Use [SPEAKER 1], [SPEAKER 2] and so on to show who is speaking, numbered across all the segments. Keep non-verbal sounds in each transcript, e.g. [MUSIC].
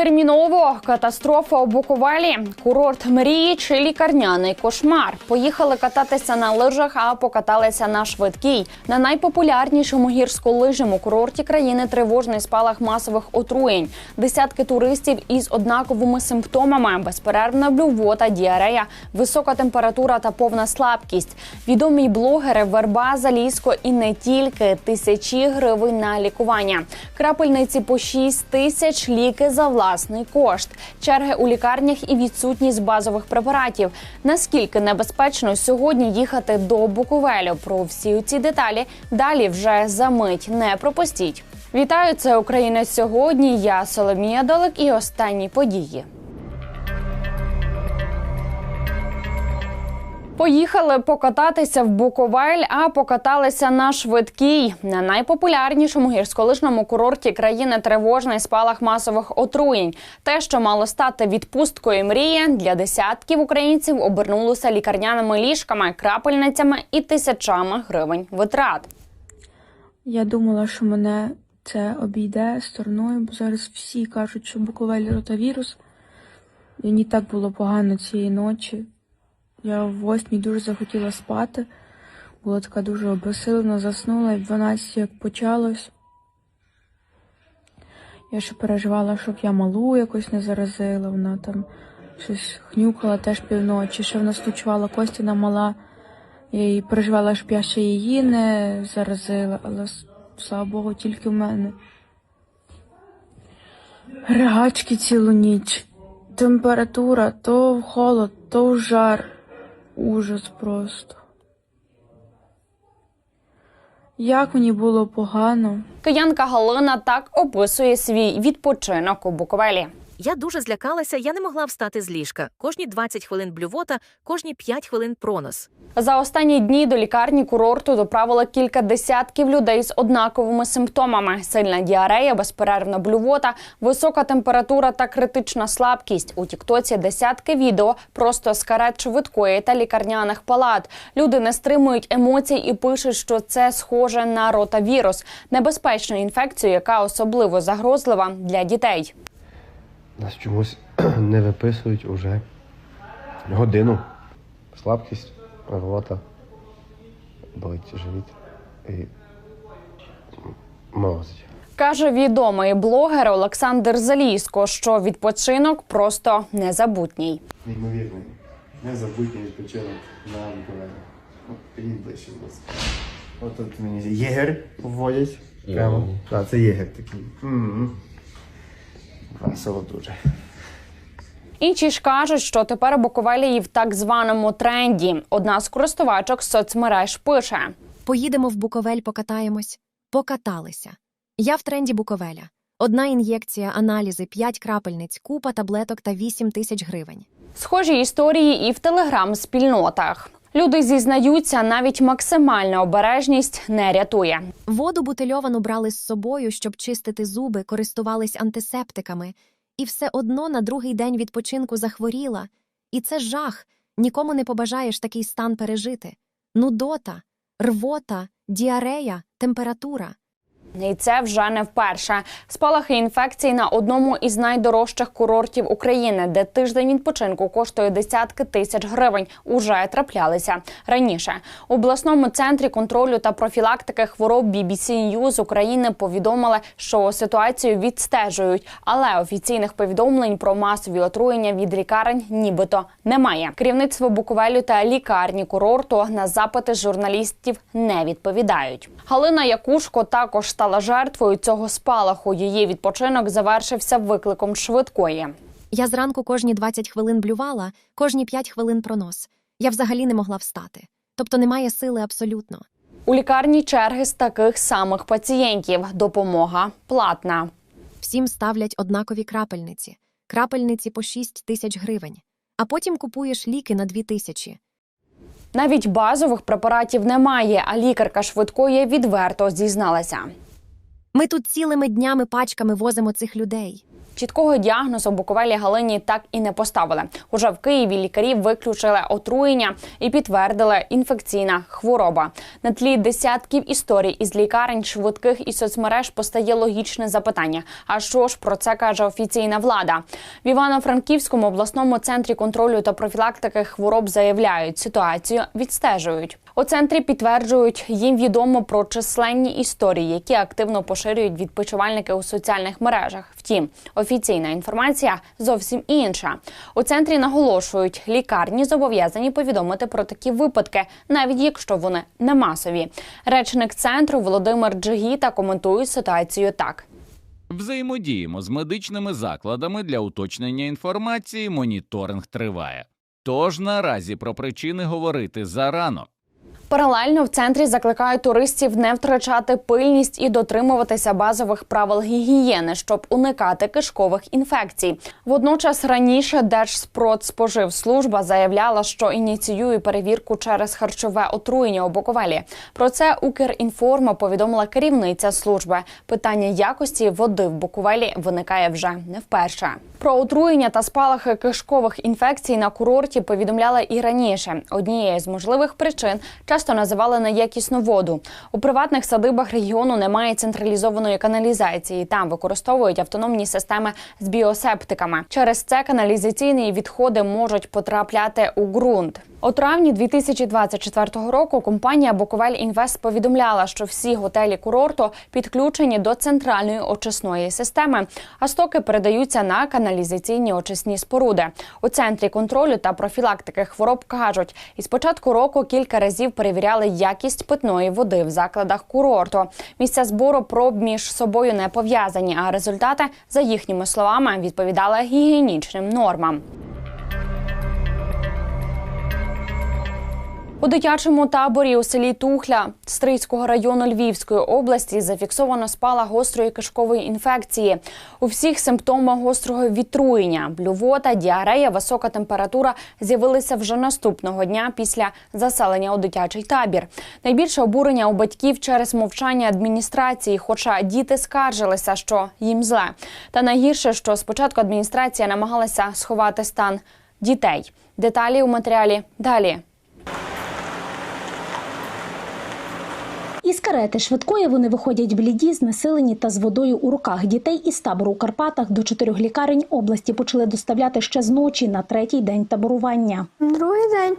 [SPEAKER 1] Терміново катастрофа у Буковелі, курорт мрії чи лікарняний кошмар. Поїхали кататися на лижах, а покаталися на швидкій. На найпопулярнішому гірськолижному курорті країни тривожний спалах масових отруєнь. Десятки туристів із однаковими симптомами: безперервна блювота, діарея, висока температура та повна слабкість. Відомі блогери Верба, Залізко і не тільки тисячі гривень на лікування. Крапельниці по 6 тисяч, ліки за власний кошт, черги у лікарнях і відсутність базових препаратів. Наскільки небезпечно сьогодні їхати до Буковелю? Про всі ці деталі далі вже за мить не пропустіть. Вітаю, це Україна сьогодні. Я Соломія Долик і останні події. Поїхали покататися в Буковель, а покаталися на швидкій. На найпопулярнішому гірськолижному курорті країни тривожний спалах масових отруєнь. Те, що мало стати відпусткою мрії, для десятків українців обернулося лікарняними ліжками, крапельницями і тисячами гривень витрат.
[SPEAKER 2] Я думала, що мене це обійде стороною, бо зараз всі кажуть, що в Буковелі ротавірус. Мені так було погано цієї ночі. Я в восьмій дуже захотіла спати. Була така дуже обесилена, заснула, і в 12 як почалось. Я ще переживала, щоб я малу якось не заразила. Вона там щось хнюкала теж півночі. Ще в нас ночувала Костіна мала. Я її переживала, щоб я ще її не заразила, але слава Богу, тільки в мене. Ригачки цілу ніч. Температура, то в холод, то в жар. Ужас просто. Як мені було погано.
[SPEAKER 1] Киянка Галина так описує свій відпочинок у Буковелі.
[SPEAKER 3] Я дуже злякалася, я не могла встати з ліжка. Кожні 20 хвилин блювота, кожні 5 хвилин пронос.
[SPEAKER 1] За останні дні до лікарні курорту доправили кілька десятків людей з однаковими симптомами: сильна діарея, безперервна блювота, висока температура та критична слабкість. У Тіктоці десятки відео просто з карет швидкої та лікарняних палат. Люди не стримують емоцій і пишуть, що це схоже на ротавірус, небезпечну інфекцію, яка особливо загрозлива для дітей.
[SPEAKER 4] Нас чомусь [CLEARS THROAT] не виписують уже годину. Слабкість, рвота, болить живіт і морозить.
[SPEAKER 1] Каже відомий блогер Олександр Залізко, що відпочинок просто незабутній.
[SPEAKER 4] Неймовірний, незабутній відпочинок на. Ну, Підіть ближче, будь ласка. От тут мені єгер вводять. Прямо. Так, це єгер такий. М-м. Весело дуже.
[SPEAKER 1] Інші ж кажуть, що тепер Буковелі є в так званому тренді. Одна з користувачок соцмереж пише:
[SPEAKER 5] Поїдемо в Буковель, покатаємось. Покаталися. Я в тренді Буковеля. Одна ін'єкція, аналізи, 5 крапельниць, купа таблеток та 8 тисяч гривень.
[SPEAKER 1] схожі історії і в телеграм-спільнотах. Люди зізнаються, навіть максимальна обережність не рятує.
[SPEAKER 5] Воду бутильовану брали з собою, щоб чистити зуби, користувались антисептиками. І все одно на другий день відпочинку захворіла. І це жах. Нікому не побажаєш такий стан пережити. Нудота, рвота, діарея, температура.
[SPEAKER 1] І це вже не вперше. Спалахи інфекцій на одному із найдорожчих курортів України, де тиждень відпочинку коштує десятки тисяч гривень, уже траплялися раніше. У обласному центрі контролю та профілактики хвороб BBC News України повідомили, що ситуацію відстежують, але офіційних повідомлень про масові отруєння від лікарень нібито немає. Керівництво Буковелю та лікарні курорту на запити журналістів не відповідають. Галина Якушко також стала жертвою цього спалаху. Її відпочинок завершився викликом швидкої.
[SPEAKER 5] Я зранку кожні 20 хвилин блювала, кожні 5 хвилин пронос. Я взагалі не могла встати. Тобто немає сили абсолютно.
[SPEAKER 1] У лікарні черги з таких самих пацієнтів. Допомога платна.
[SPEAKER 5] Всім ставлять однакові крапельниці. Крапельниці по 6 тисяч гривень. А потім купуєш ліки на 2 тисячі.
[SPEAKER 1] Навіть базових препаратів немає, а лікарка швидкої відверто зізналася.
[SPEAKER 5] Ми тут цілими днями пачками возимо цих людей.
[SPEAKER 1] Чіткого діагнозу Буковелі Галині так і не поставили. Уже в Києві лікарі виключили отруєння і підтвердили інфекційна хвороба. На тлі десятків історій із лікарень, швидких і соцмереж постає логічне запитання: а що ж про це каже офіційна влада? В Івано-Франківському обласному центрі контролю та профілактики хвороб заявляють, ситуацію відстежують. У центрі підтверджують, їм відомо про численні історії, які активно поширюють відпочивальники у соціальних мережах. Втім, офіційна інформація зовсім інша. У центрі наголошують, лікарні зобов'язані повідомити про такі випадки, навіть якщо вони не масові. Речник центру Володимир Джигіта коментує ситуацію так.
[SPEAKER 6] Взаємодіємо з медичними закладами для уточнення інформації. Моніторинг триває. Тож наразі про причини говорити зарано.
[SPEAKER 1] Паралельно в центрі закликають туристів не втрачати пильність і дотримуватися базових правил гігієни, щоб уникати кишкових інфекцій. Водночас раніше Держспродспоживслужба заявляла, що ініціює перевірку через харчове отруєння у Буковелі. Про це Укрінформа повідомила керівниця служби. Питання якості води в Буковелі виникає вже не вперше. Про отруєння та спалахи кишкових інфекцій на курорті повідомляли і раніше. Однією з можливих причин часто називали неякісну воду. У приватних садибах регіону немає централізованої каналізації. Там використовують автономні системи з біосептиками. Через це каналізаційні відходи можуть потрапляти у ґрунт. У травні 2024 року компанія Буковель Інвест повідомляла, що всі готелі курорту підключені до центральної очисної системи, а стоки передаються на каналізаційні очисні споруди. У центрі контролю та профілактики хвороб кажуть, із початку року кілька разів перевіряли якість питної води в закладах курорту. Місця збору проб між собою не пов'язані, а результати, за їхніми словами, відповідали гігієнічним нормам. У дитячому таборі у селі Тухля Стрийського району Львівської області зафіксовано спала гострої кишкової інфекції. У всіх симптомах гострого відтруєння, блювота, діарея, висока температура з'явилися вже наступного дня після заселення у дитячий табір. Найбільше обурення у батьків через мовчання адміністрації, хоча діти скаржилися, що їм зле. Та найгірше, що спочатку адміністрація намагалася сховати стан дітей. Деталі у матеріалі далі.
[SPEAKER 7] Із карети швидкої вони виходять бліді, знесилені та з водою у руках. Дітей із табору у Карпатах до чотирьох лікарень області почали доставляти ще з ночі на третій день таборування.
[SPEAKER 8] Другий день,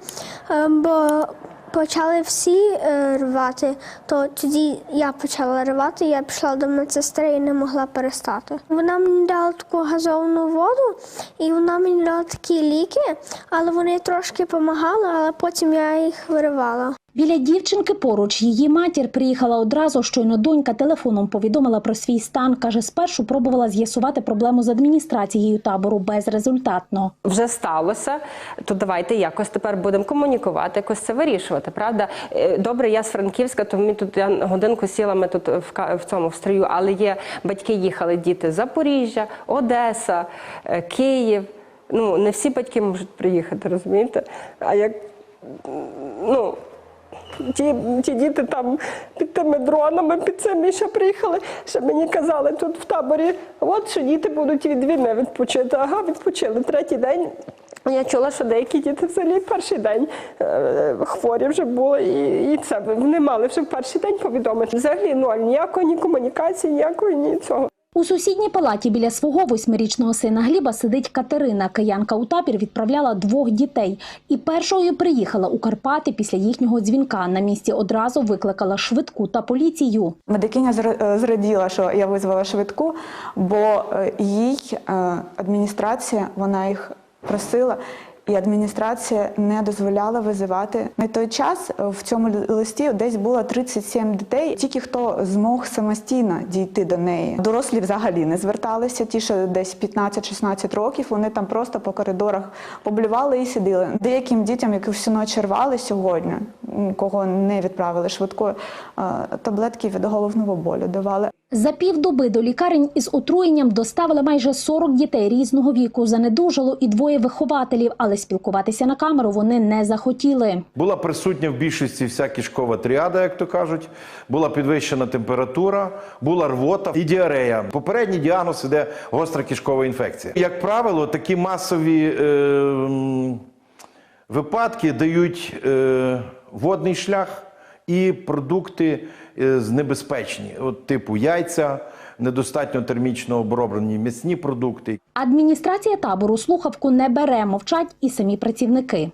[SPEAKER 8] е, бо почали всі е, рвати, то тоді я почала рвати, я пішла до медсестри і не могла перестати. Вона мені дала таку газовану воду, і вона мені дала такі ліки, але вони трошки допомагали, але потім я їх виривала.
[SPEAKER 7] Біля дівчинки поруч її матір приїхала одразу. Щойно донька телефоном повідомила про свій стан. каже, спершу пробувала з'ясувати проблему з адміністрацією табору безрезультатно.
[SPEAKER 9] вже сталося, то давайте якось тепер будемо комунікувати, якось це вирішувати. Правда, Е, добре, я з Франківська, то ми тут я годинку сіла, ми тут в в цьому в строю, але є батьки їхали діти з Запоріжжя, Одеса, е, Київ. Ну не всі батьки можуть приїхати, розумієте? А як ну. Ті, ті діти там під тими дронами, під цими ще приїхали, ще мені казали тут в таборі, от що діти будуть від війни відпочити. Ага, відпочили. Третій день я чула, що деякі діти взагалі перший день е, хворі вже були, і, і це вони мали вже в перший день повідомити. Взагалі ноль, ніякої ні комунікації, ніякої ні цього.
[SPEAKER 7] У сусідній палаті біля свого восьмирічного сина Гліба сидить Катерина. Киянка у табір відправляла двох дітей. І першою приїхала у Карпати після їхнього дзвінка. На місці одразу викликала швидку та поліцію.
[SPEAKER 10] Медикиня е, зраділа, що я визвала швидку, бо е, їй е, адміністрація, вона їх просила, і адміністрація не дозволяла визивати. На той час е, в цьому листі десь було 37 дітей, тільки хто змог самостійно дійти до неї. Дорослі взагалі не зверталися. Ті, що десь 15-16 років, вони там просто по коридорах поблювали і сиділи. Деяким дітям, які всю ніч рвали сьогодні, кого не відправили швидкою, е, таблетки від головного болю давали.
[SPEAKER 7] За півдоби до лікарень із отруєнням доставили майже 40 дітей різного віку. Занедужало і двоє вихователів, але спілкуватися на камеру вони не захотіли.
[SPEAKER 11] Була присутня в більшості вся кишкова тріада, як то кажуть. Була підвищена температура, була рвота і діарея. Попередній діагноз іде гостра кишкова інфекція. Як правило, такі масові е, випадки дають е, водний шлях і продукти небезпечні, от типу яйця, недостатньо термічно оброблені м'ясні продукти.
[SPEAKER 7] Адміністрація табору слухавку не бере, мовчать і самі працівники.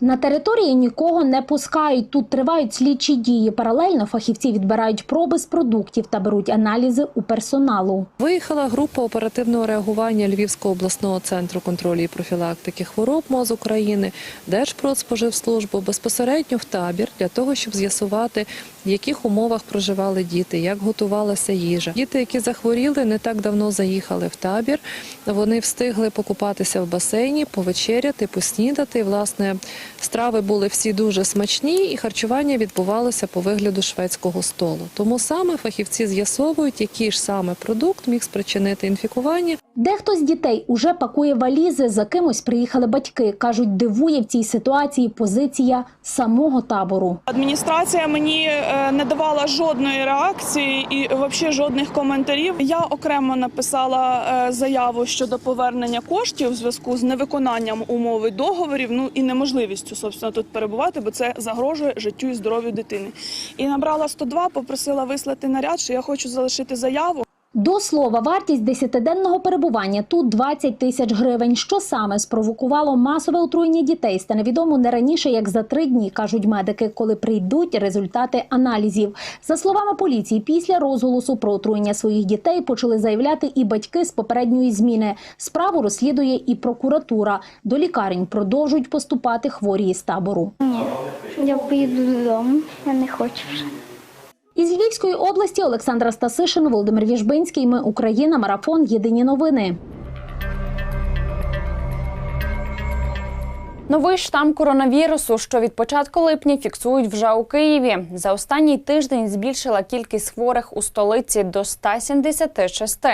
[SPEAKER 7] На території нікого не пускають. Тут тривають слідчі дії. Паралельно фахівці відбирають проби з продуктів та беруть аналізи у персоналу.
[SPEAKER 12] Виїхала група оперативного реагування Львівського обласного центру контролю і профілактики хвороб МОЗ України, Держпродспоживслужбу безпосередньо в табір для того, щоб з'ясувати, в яких умовах проживали діти, як готувалася їжа. Діти, які захворіли, не так давно заїхали в табір. Вони встигли покупатися в басейні, повечеряти, поснідати. Власне, страви були всі дуже смачні, і харчування відбувалося по вигляду шведського столу. Тому саме фахівці з'ясовують, який ж саме продукт міг спричинити інфікування.
[SPEAKER 7] Дехто з дітей уже пакує валізи, за кимось приїхали батьки. Кажуть, дивує в цій ситуації позиція самого табору.
[SPEAKER 13] Адміністрація мені е, не давала жодної реакції і взагалі жодних коментарів. Я окремо написала е, заяву щодо повернення коштів в зв'язку з невиконанням умови договорів. Ну і неможливістю собственно тут перебувати, бо це загрожує життю і здоров'ю дитини. І набрала 102, попросила вислати наряд, що я хочу залишити заяву.
[SPEAKER 7] До слова, вартість десятиденного перебування тут 20 тисяч гривень. Що саме спровокувало масове отруєння дітей, стане відомо не раніше, як за три дні, кажуть медики, коли прийдуть результати аналізів. За словами поліції, після розголосу про отруєння своїх дітей почали заявляти і батьки з попередньої зміни. Справу розслідує і прокуратура. До лікарень продовжують поступати хворі із табору.
[SPEAKER 8] Я поїду додому, я не хочу вже.
[SPEAKER 7] Із Львівської області Олександра Стасишин, Володимир Віжбинський. Ми Україна. Марафон. Єдині новини.
[SPEAKER 1] Новий штам коронавірусу, що від початку липня фіксують вже у Києві. За останній тиждень збільшила кількість хворих у столиці до 176.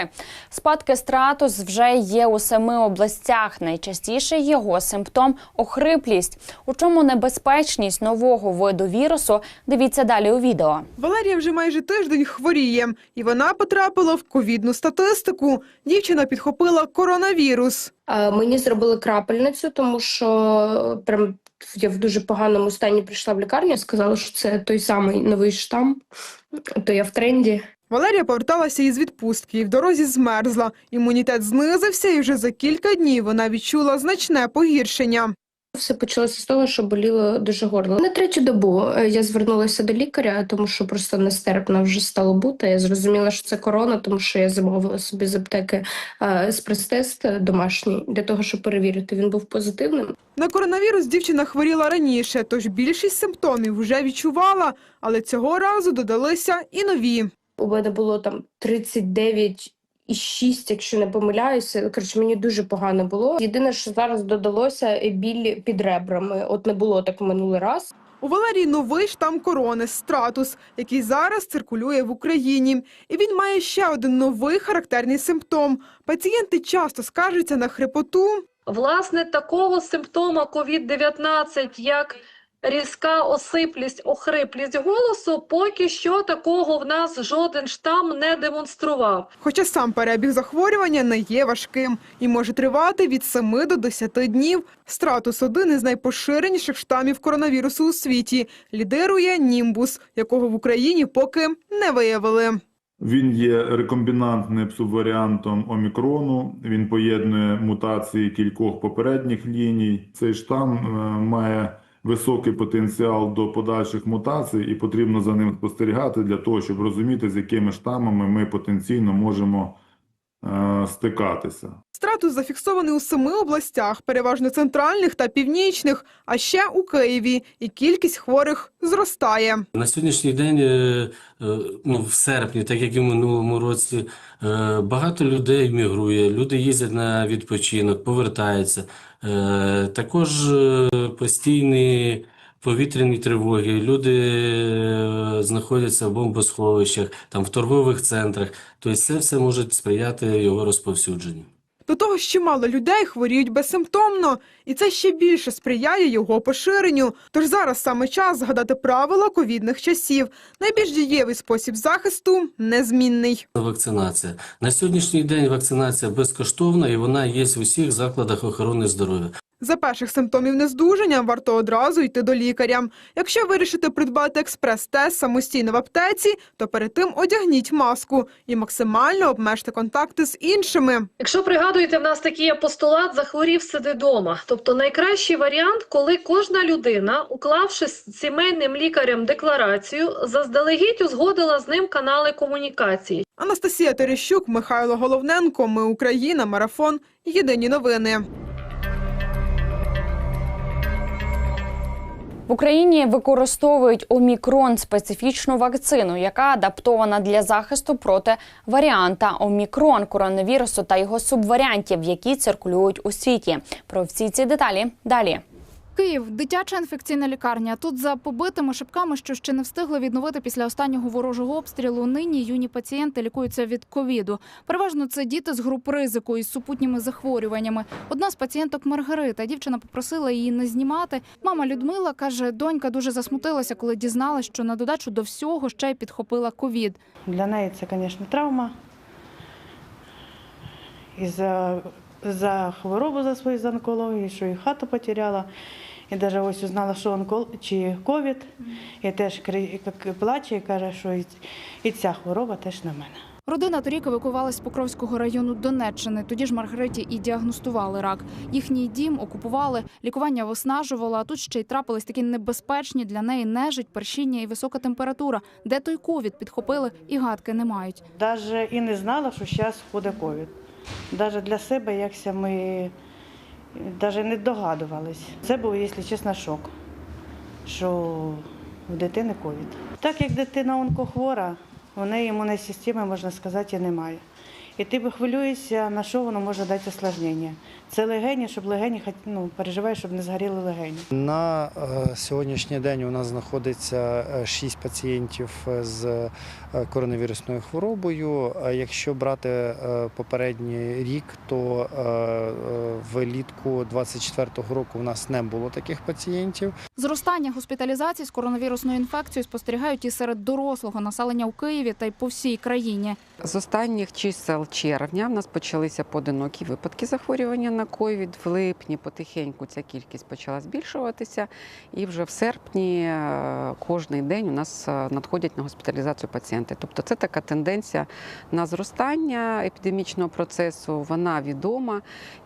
[SPEAKER 1] Спадки стратус вже є у семи областях. Найчастіший його симптом охриплість. У чому небезпечність нового виду вірусу? Дивіться далі у відео.
[SPEAKER 14] Валерія вже майже тиждень хворіє, і вона потрапила в ковідну статистику. Дівчина підхопила коронавірус.
[SPEAKER 15] Е, Мені зробили крапельницю, тому що прям я в дуже поганому стані прийшла в лікарню. Сказали, що це той самий новий штам, то я в тренді.
[SPEAKER 14] Валерія поверталася із відпустки і в дорозі змерзла. Імунітет знизився, і вже за кілька днів вона відчула значне погіршення.
[SPEAKER 15] Все почалося з того, що боліло дуже горло. На третю добу е, я звернулася до лікаря, тому що просто нестерпно вже стало бути. Я зрозуміла, що це корона, тому що я замовила собі з аптеки е, еспрес-тест домашній для того, щоб перевірити. Він був позитивним.
[SPEAKER 14] На коронавірус дівчина хворіла раніше, тож більшість симптомів вже відчувала, але цього разу додалися і нові.
[SPEAKER 15] У мене було там 39 і 6, якщо не помиляюся. Коротше, мені дуже погано було. Єдине, що зараз додалося е, біль під ребрами. От не було так минулий раз.
[SPEAKER 14] У Валерії новий штам корони стратус, який зараз циркулює в Україні. І він має ще один новий характерний симптом. Пацієнти часто скаржаться на хрипоту.
[SPEAKER 12] Власне, такого симптома COVID-19, як різка осиплість, охриплість голосу, поки що такого в нас жоден штам не демонстрував.
[SPEAKER 14] Хоча сам перебіг захворювання не є важким і може тривати від 7 до 10 днів. Стратус – один із найпоширеніших штамів коронавірусу у світі. Лідирує німбус, якого в Україні поки не виявили.
[SPEAKER 16] Він є рекомбінантним субваріантом омікрону. Він поєднує мутації кількох попередніх ліній. Цей штам е, має високий потенціал до подальших мутацій, і потрібно за ним спостерігати для того, щоб розуміти, з якими штамами ми потенційно можемо стикатися.
[SPEAKER 14] Стратус зафіксований у семи областях, переважно центральних та північних, а ще у Києві. І кількість хворих зростає.
[SPEAKER 17] На сьогоднішній день, е, е, ну, в серпні, так як і в минулому році, е, багато людей мігрує, люди їздять на відпочинок, повертаються. Е, Також е, повітряні тривоги, люди е, знаходяться в бомбосховищах, там в торгових центрах. Тобто це все може сприяти його розповсюдженню.
[SPEAKER 14] До того ж, чимало людей хворіють безсимптомно, і це ще більше сприяє його поширенню. Тож зараз саме час згадати правила ковідних часів. Найбільш дієвий спосіб захисту незмінний.
[SPEAKER 17] Вакцинація. На сьогоднішній день вакцинація безкоштовна і вона є в усіх закладах охорони здоров'я.
[SPEAKER 14] За перших симптомів нездужання варто одразу йти до лікаря. Якщо вирішите придбати експрес-тест самостійно в аптеці, то перед тим одягніть маску і максимально обмежте контакти з іншими.
[SPEAKER 18] Якщо пригадуєте, в нас такий є постулат захворів сиди дома. Тобто найкращий варіант, коли кожна людина, уклавши з сімейним лікарем декларацію, заздалегідь узгодила з ним канали комунікації.
[SPEAKER 14] Анастасія Терещук, Михайло Головненко. Ми Україна. Марафон. Єдині новини.
[SPEAKER 1] В Україні використовують омікрон специфічну вакцину, яка адаптована для захисту проти варіанта омікрон коронавірусу та його субваріантів, які циркулюють у світі. Про всі ці деталі далі.
[SPEAKER 19] Київ, дитяча інфекційна лікарня. Тут за побитими шибками, що ще не встигли відновити після останнього ворожого обстрілу. Нині юні пацієнти лікуються від ковіду. Переважно це діти з груп ризику із супутніми захворюваннями. Одна з пацієнток Маргарита. Дівчина попросила її не знімати. Мама Людмила каже, донька дуже засмутилася, коли дізналась, що на додачу до всього ще й підхопила ковід.
[SPEAKER 20] Для неї це, звісно, травма. І за, за хворобу за свою за онкологію, що і хату потеряла. І навіть ось узнала, що онкол чи ковід. І теж як плаче і каже, що і, ця хвороба теж на мене.
[SPEAKER 19] Родина торік евакуювалась з Покровського району Донеччини. Тоді ж Маргариті і діагностували рак. Їхній дім окупували, лікування виснажувало, а тут ще й трапились такі небезпечні для неї нежить, першіння і висока температура. Де той ковід підхопили і гадки не мають.
[SPEAKER 20] Навіть і не знала, що зараз буде ковід. Навіть для себе якся ми навіть не догадувались. Це був, якщо чесно, шок, що в дитини ковід. Так як дитина онкохвора, у неї імунної системи, можна сказати, і немає. І ти хвилюєшся, на що воно може дати осложнення. Це легені, щоб легені ну, переживаєш, щоб не згоріли легені.
[SPEAKER 21] На е, сьогоднішній день у нас знаходиться 6 пацієнтів з е, коронавірусною хворобою. Якщо брати е, попередній рік, то е, е, влітку 24-го року у нас не було таких пацієнтів.
[SPEAKER 19] Зростання госпіталізацій з коронавірусною інфекцією спостерігають і серед дорослого населення у Києві та й по всій країні.
[SPEAKER 22] З останніх чисел червня в нас почалися поодинокі випадки захворювання на ковід. В липні потихеньку ця кількість почала збільшуватися, і вже в серпні е, кожний день у нас е, надходять на госпіталізацію пацієнти. Тобто це така тенденція на зростання епідемічного процесу. Вона відома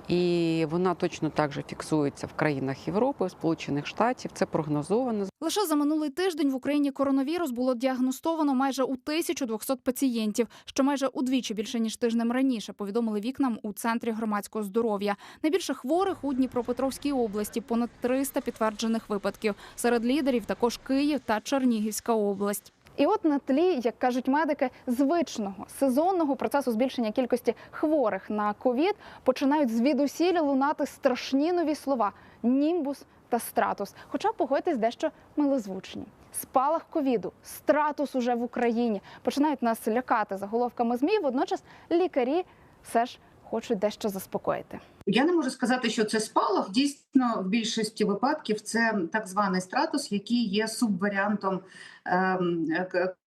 [SPEAKER 22] і вона точно так же фіксується в країнах Європи, Сполучених Штатів. Це прогнозовано.
[SPEAKER 19] Лише за минулий тиждень в Україні коронавірус було діагностовано майже у 1200 пацієнтів, що майже удвічі більше ніж тижнем раніше. Повідомили вікнам у центрі громадського здоров'я. Найбільше хворих у Дніпропетровській області понад 300 підтверджених випадків. Серед лідерів також Київ та Чернігівська область. І от на тлі, як кажуть медики, звичного сезонного процесу збільшення кількості хворих на ковід починають звідусілі лунати страшні нові слова німбус та стратус. Хоча погодьтесь дещо милозвучні. Спалах ковіду, стратус уже в Україні починають нас лякати заголовками змі. Водночас лікарі все ж хочуть дещо заспокоїти.
[SPEAKER 23] Я не можу сказати, що це спалах. Дійсно, в більшості випадків це так званий стратус, який є субваріантом ем,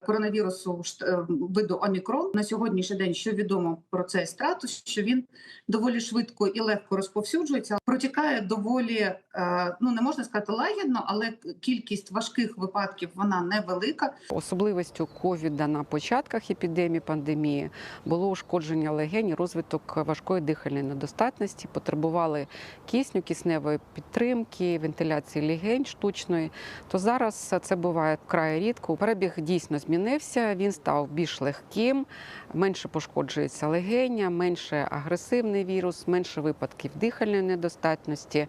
[SPEAKER 23] коронавірусу е, виду омікрон. На сьогоднішній день, що відомо про цей стратус, що він доволі швидко і легко розповсюджується, протікає доволі, е, ну не можна сказати лагідно, але кількість важких випадків вона невелика.
[SPEAKER 22] Особливістю ковіда на початках епідемії пандемії було ушкодження легень, розвиток важкої дихальної недостатності, потребували кисню, кисневої підтримки, вентиляції легень штучної. То зараз це буває вкрай рідко. Перебіг дійсно змінився. Він став більш легким, менше пошкоджується легеня, менше агресивний вірус, менше випадків дихальної недостатності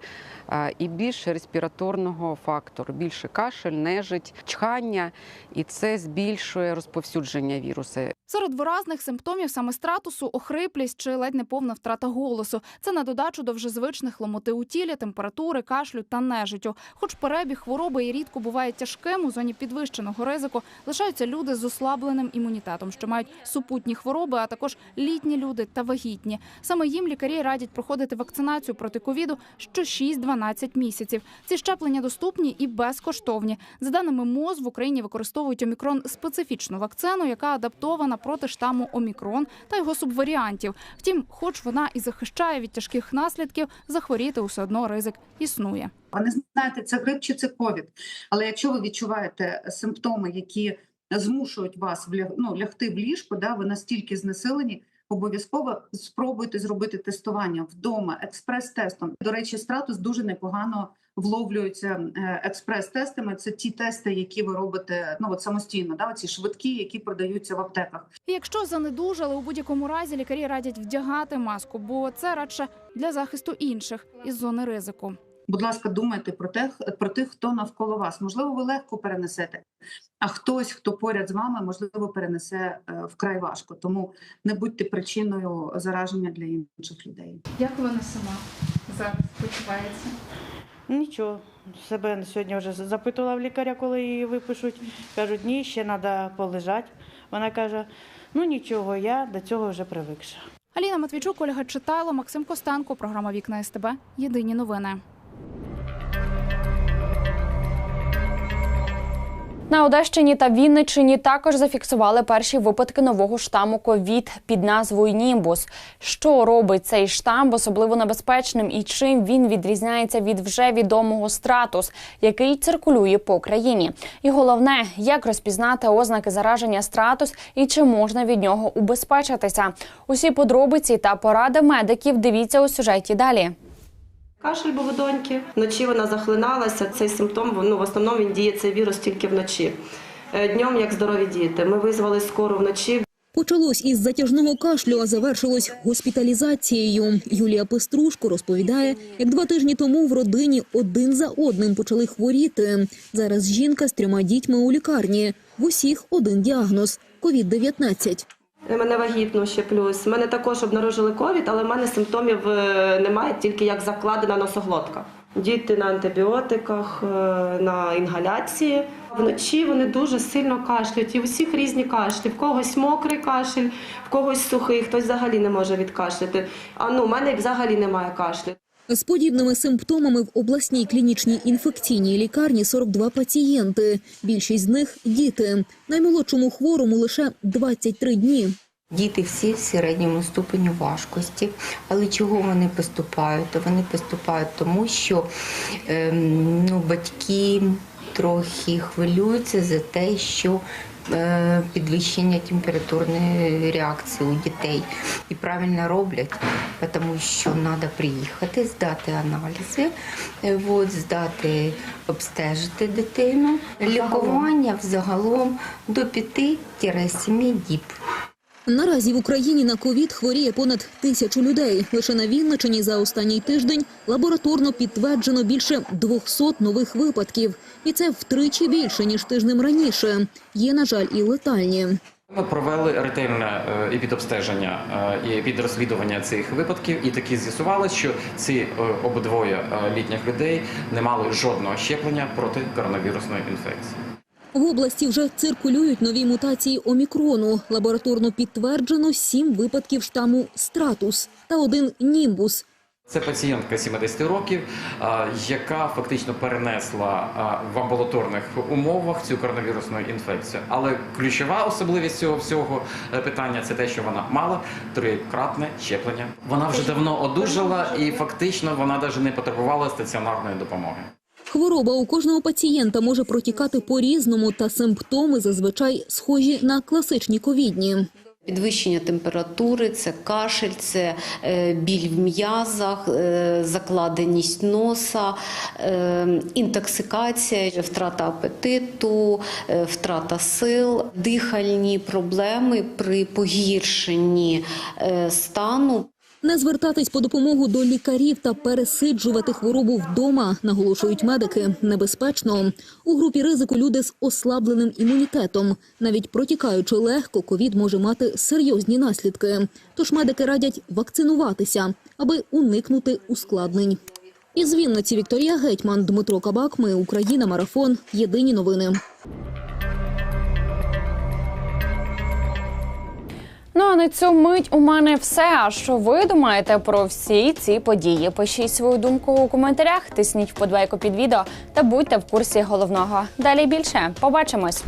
[SPEAKER 22] і більше респіраторного фактору, більше кашель, нежить, чхання, і це збільшує розповсюдження вірусу.
[SPEAKER 19] Серед виразних симптомів саме стратусу охриплість чи ледь не повна втрата голосу. Це на додачу до вже звичних ломоти у тілі, температури, кашлю та нежиттю. Хоч перебіг хвороби і рідко буває тяжким, у зоні підвищеного ризику лишаються люди з ослабленим імунітетом, що мають супутні хвороби, а також літні люди та вагітні. Саме їм лікарі радять проходити вакцинацію проти ковіду що 6-12 місяців. Ці щеплення доступні і безкоштовні. За даними МОЗ, в Україні використовують омікрон специфічну вакцину, яка адаптована проти штаму омікрон та його субваріантів. Втім, хоч вона і захищає від тяжких наслідків, захворіти усе одно ризик існує.
[SPEAKER 23] Ви не знаєте, це грип чи це ковід. Але якщо ви відчуваєте симптоми, які змушують вас ну, лягти в ліжко, да, ви настільки знесилені, обов'язково спробуйте зробити тестування вдома експрес-тестом. До речі, стратус дуже непогано вловлюється е, експрес-тестами. Це ті тести, які ви робите ну от самостійно, да, ці швидкі, які продаються в аптеках.
[SPEAKER 19] Якщо занедужали, у будь-якому разі лікарі радять вдягати маску, бо це радше для захисту інших із зони ризику.
[SPEAKER 23] Будь ласка, думайте про тих, про тих, хто навколо вас. Можливо, ви легко перенесете, а хтось, хто поряд з вами, можливо, перенесе е, вкрай важко. Тому не будьте причиною зараження для інших людей.
[SPEAKER 19] Як вона сама зараз почувається?
[SPEAKER 20] Нічого. Себе сьогодні вже запитувала в лікаря, коли її випишуть. Кажуть, ні, ще треба полежати. Вона каже: ну нічого, я до цього вже привикша.
[SPEAKER 19] Аліна Матвійчук, Ольга Читайло, Максим Костенко. Програма Вікна СТБ. Єдині новини.
[SPEAKER 1] На Одещині та Вінниччині також зафіксували перші випадки нового штаму ковід під назвою Німбус. Що робить цей штам особливо небезпечним і чим він відрізняється від вже відомого стратус, який циркулює по країні? І головне, як розпізнати ознаки зараження стратус і чи можна від нього убезпечитися? Усі подробиці та поради медиків дивіться у сюжеті далі.
[SPEAKER 24] Кашель був у доньки. Вночі вона захлиналася. Цей симптом ну, в основному він діє цей вірус тільки вночі. Е, Днем як здорові діти. Ми визвали скору вночі.
[SPEAKER 25] Почалось із затяжного кашлю, а завершилось госпіталізацією. Юлія Пеструшко розповідає, як два тижні тому в родині один за одним почали хворіти. Зараз жінка з трьома дітьми у лікарні. В усіх один діагноз – ковід-19.
[SPEAKER 24] Мене вагітну ще плюс. Мене також обнаружили ковід, але в мене симптомів е, немає, тільки як закладена носоглотка. Діти на антибіотиках, е, на інгаляції. Вночі вони дуже сильно кашлюють. І у всіх різні кашлі. В когось мокрий кашель, в когось сухий, хтось взагалі не може відкашляти. А ну, у мене взагалі немає кашлю.
[SPEAKER 25] З подібними симптомами в обласній клінічній інфекційній лікарні 42 пацієнти. Більшість з них – діти. Наймолодшому хворому лише 23 дні.
[SPEAKER 26] Діти всі в середньому ступеню важкості, але чого вони поступають? То вони поступають тому, що ем, ну, батьки трохи хвилюються за те, що підвищення температурної реакції у дітей. І правильно роблять, тому що треба приїхати, здати аналізи, е, от, здати, обстежити дитину. Лікування взагалом до 5-7 діб.
[SPEAKER 25] Наразі в Україні на ковід хворіє понад тисячу людей. Лише на Вінничині за останній тиждень лабораторно підтверджено більше 200 нових випадків. І це втричі більше, ніж тижнем раніше. Є, на жаль, і летальні.
[SPEAKER 27] Ми провели ретельне е, і підобстеження е, і підрозслідування цих випадків, і таки з'ясувалося, що ці е, обидвоє е, літніх людей не мали жодного щеплення проти коронавірусної інфекції.
[SPEAKER 25] В області вже циркулюють нові мутації омікрону. Лабораторно підтверджено сім випадків штаму стратус та один німбус.
[SPEAKER 27] Це пацієнтка 70 років, яка фактично перенесла в амбулаторних умовах цю коронавірусну інфекцію. Але ключова особливість цього всього е, питання це те, що вона мала трикратне щеплення. Вона вже давно одужала і фактично вона навіть не потребувала стаціонарної допомоги.
[SPEAKER 25] Хвороба у кожного пацієнта може протікати по-різному, та симптоми зазвичай схожі на класичні ковідні.
[SPEAKER 28] Підвищення температури, це кашель, це е, біль в м'язах, е, закладеність носа, е, інтоксикація, втрата апетиту, втрата сил, дихальні проблеми при погіршенні стану.
[SPEAKER 25] Не звертатись по допомогу до лікарів та пересиджувати хворобу вдома, наголошують медики, небезпечно. У групі ризику люди з ослабленим імунітетом. Навіть протікаючи легко, ковід може мати серйозні наслідки. Тож медики радять вакцинуватися, аби уникнути ускладнень. Із Вінниці Вікторія Гетьман, Дмитро Кабак. Ми Україна. Марафон. Єдині новини.
[SPEAKER 1] Ну а на цю мить у мене все. А що ви думаєте про всі ці події? Пишіть свою думку у коментарях, тисніть вподобайку під відео та будьте в курсі головного. Далі більше. Побачимось.